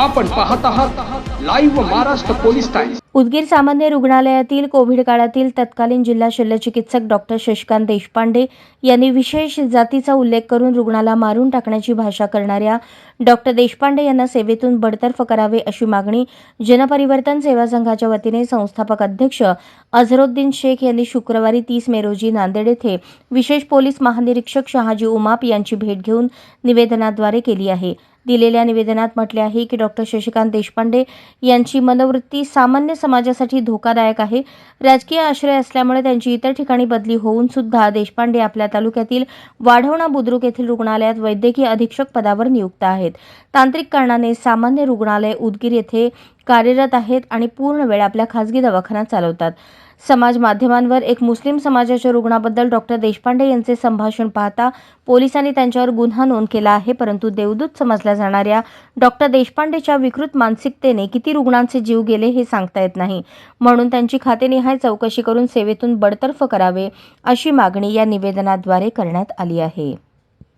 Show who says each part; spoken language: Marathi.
Speaker 1: आपण पाहत आहात live Maharashtra police times
Speaker 2: Udgir सामान्य रुग्णालयातील कोविड काळातील तत्कालीन जिल्हा शल्यचिकित्सक डॉक्टर शशिकांत देशपांडे यांनी विशेष जातीचा उल्लेख करून रुग्णाला मारून टाकण्याची भाषा करणाऱ्या डॉक्टर देशपांडे यांना सेवेतून बडतर्फ करावे अशी मागणी जनपरिवर्तन सेवा संघाच्या वतीने संस्थापक अध्यक्ष अझरुद्दीन शेख यांनी शुक्रवारी तीस मे रोजी नांदेड येथे विशेष पोलीस महानिरीक्षक शहाजी उमाप यांची भेट घेऊन निवेदनाद्वारे केली आहे. दिलेल्या निवेदनात म्हटले आहे की डॉक्टर शशिकांत देशपांडे यांची मनोवृत्ती सामान्य समाजासाठी धोकादायक आहे. राजकीय आश्रय असल्यामुळे त्यांची इतर ठिकाणी बदली होऊन सुद्धा देशपांडे आपल्या तालुक्यातील वाढवणा बुद्रुक येथील रुग्णालयात वैद्यकीय अधीक्षक पदावर नियुक्त आहेत. तांत्रिक कारणाने सामान्य रुग्णालय उदगीर येथे कार्यरत आहेत आणि पूर्ण वेळ आपल्या खासगी दवाखाना चालवतात. समाज माध्यमांवर एक मुस्लिम समाजाच्या रुग्णाबद्दल डॉक्टर देशपांडे यांचे संभाषण पाहता पोलिसांनी त्यांच्यावर गुन्हा नोंद केला आहे परंतु देवदूत समजल्या जाणाऱ्या डॉक्टर देशपांडेच्या विकृत मानसिकतेने किती रुग्णांचे जीव गेले हे सांगता येत नाही. म्हणून त्यांची खातेनिहाय चौकशी करून सेवेतून बडतर्फ करावे अशी मागणी या निवेदनाद्वारे करण्यात आली आहे.